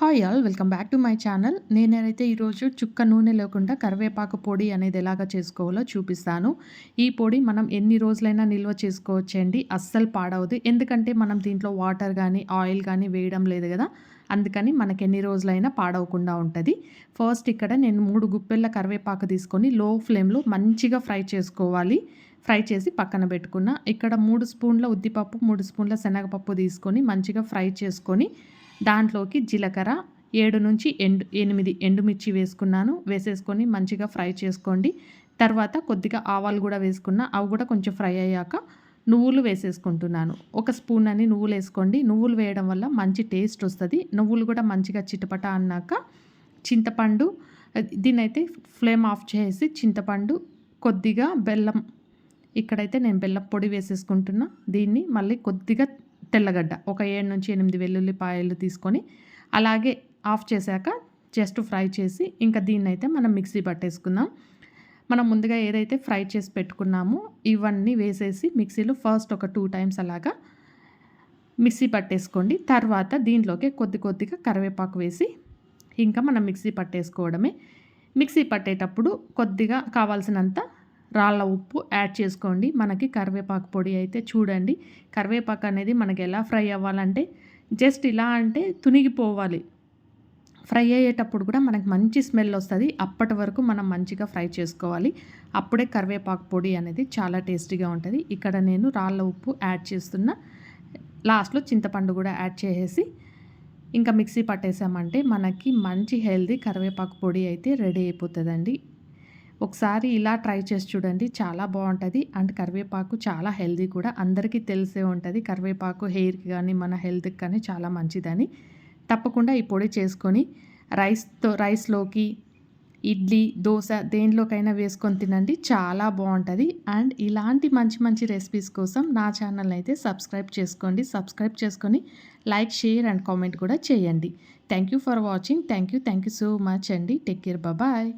Hi all welcome back to my channel నేనైతే ఈరోజు చుక్క నూనె లేకుండా కరివేపాకు పొడి అనేది ఎలాగ చేసుకోవాలో చూపిస్తాను. ఈ పొడి మనం ఎన్ని రోజులైనా నిల్వ చేసుకోవచ్చండి. అస్సలు పాడవదు. ఎందుకంటే మనం దీంట్లో వాటర్ కానీ ఆయిల్ కానీ వేయడం లేదు కదా. అందుకని మనకి ఎన్ని రోజులైనా పాడవకుండా ఉంటుంది. ఫస్ట్ ఇక్కడ నేను మూడు గుప్పెళ్ళ కరివేపాకు తీసుకొని లో ఫ్లేమ్లో మంచిగా ఫ్రై చేసుకోవాలి. ఫ్రై చేసి పక్కన పెట్టుకున్న. ఇక్కడ మూడు స్పూన్ల ఉద్దిపప్పు మూడు స్పూన్ల శనగపప్పు తీసుకొని మంచిగా ఫ్రై చేసుకొని దాంట్లోకి జీలకర్ర ఏడు నుంచి ఎండు ఎనిమిది ఎండుమిర్చి వేసుకున్నాను. వేసేసుకొని మంచిగా ఫ్రై చేసుకోండి. తర్వాత కొద్దిగా ఆవాలు కూడా వేసుకున్నా అవి కూడా కొంచెం ఫ్రై అయ్యాక నువ్వులు వేసేసుకుంటున్నాను. ఒక స్పూన్ అని నువ్వులు వేసుకోండి. నువ్వులు వేయడం వల్ల మంచి టేస్ట్ వస్తుంది. నువ్వులు కూడా మంచిగా చిటపట అన్నాక చింతపండు దీనైతే ఫ్లేమ్ ఆఫ్ చేసి చింతపండు కొద్దిగా బెల్లం ఇక్కడైతే నేను బెల్లం పొడి వేసేసుకుంటున్నా. దీన్ని మళ్ళీ కొద్దిగా తెల్లగడ్డ. ఒక ఏడు నుంచి ఎనిమిది వెల్లుల్లిపాయలు తీసుకొని అలాగే ఆఫ్ చేశాక జస్ట్ ఫ్రై చేసి ఇంకా దీన్ని అయితే మనం మిక్సీ పట్టేసుకుందాం. మనం ముందుగా ఏదైతే ఫ్రై చేసి పెట్టుకున్నామో ఇవన్నీ వేసేసి మిక్సీలో ఫస్ట్ ఒక టూ టైమ్స్ అలాగా మిక్సీ పట్టేసుకోండి. తర్వాత దీంట్లోకి కొద్ది కొద్దిగా కరివేపాకు వేసి ఇంకా మనం మిక్సీ పట్టేసుకోవడమే. మిక్సీ పట్టేటప్పుడు కొద్దిగా కావాల్సినంత రాళ్ళ ఉప్పు యాడ్ చేసుకోండి. మనకి కరివేపాకు పొడి అయితే చూడండి. కరివేపాకు అనేది మనకి ఎలా ఫ్రై అవ్వాలంటే జస్ట్ ఇలా అంటే తునిగిపోవాలి. ఫ్రై అయ్యేటప్పుడు కూడా మనకు మంచి స్మెల్ వస్తుంది. అప్పటి వరకు మనం మంచిగా ఫ్రై చేసుకోవాలి. అప్పుడే కరివేపాకు పొడి అనేది చాలా టేస్టీగా ఉంటుంది. ఇక్కడ నేను రాళ్ళ ఉప్పు యాడ్ చేస్తున్న లాస్ట్లో చింతపండు కూడా యాడ్ చేసేసి ఇంకా మిక్సీ పట్టేసామంటే మనకి మంచి హెల్దీ కరివేపాకు పొడి అయితే రెడీ అయిపోతుందండి. ఒకసారి ఇలా ట్రై చేసి చూడండి. చాలా బాగుంటుంది. అండ్ కరివేపాకు చాలా హెల్దీ కూడా. అందరికీ తెలిసే ఉంటుంది. కరివేపాకు హెయిర్కి కానీ మన హెల్త్కి కానీ చాలా మంచిదని. తప్పకుండా ఈ పొడి చేసుకొని రైస్తో రైస్లోకి ఇడ్లీ దోశ దేనిలోకైనా వేసుకొని తినండి. చాలా బాగుంటుంది. అండ్ ఇలాంటి మంచి మంచి రెసిపీస్ కోసం నా ఛానల్ అయితే సబ్స్క్రైబ్ చేసుకోండి. సబ్స్క్రైబ్ చేసుకొని లైక్ షేర్ అండ్ కామెంట్ కూడా చేయండి. Thank you for watching. Thank you. Thank you so much అండి. Take care. బాయ్.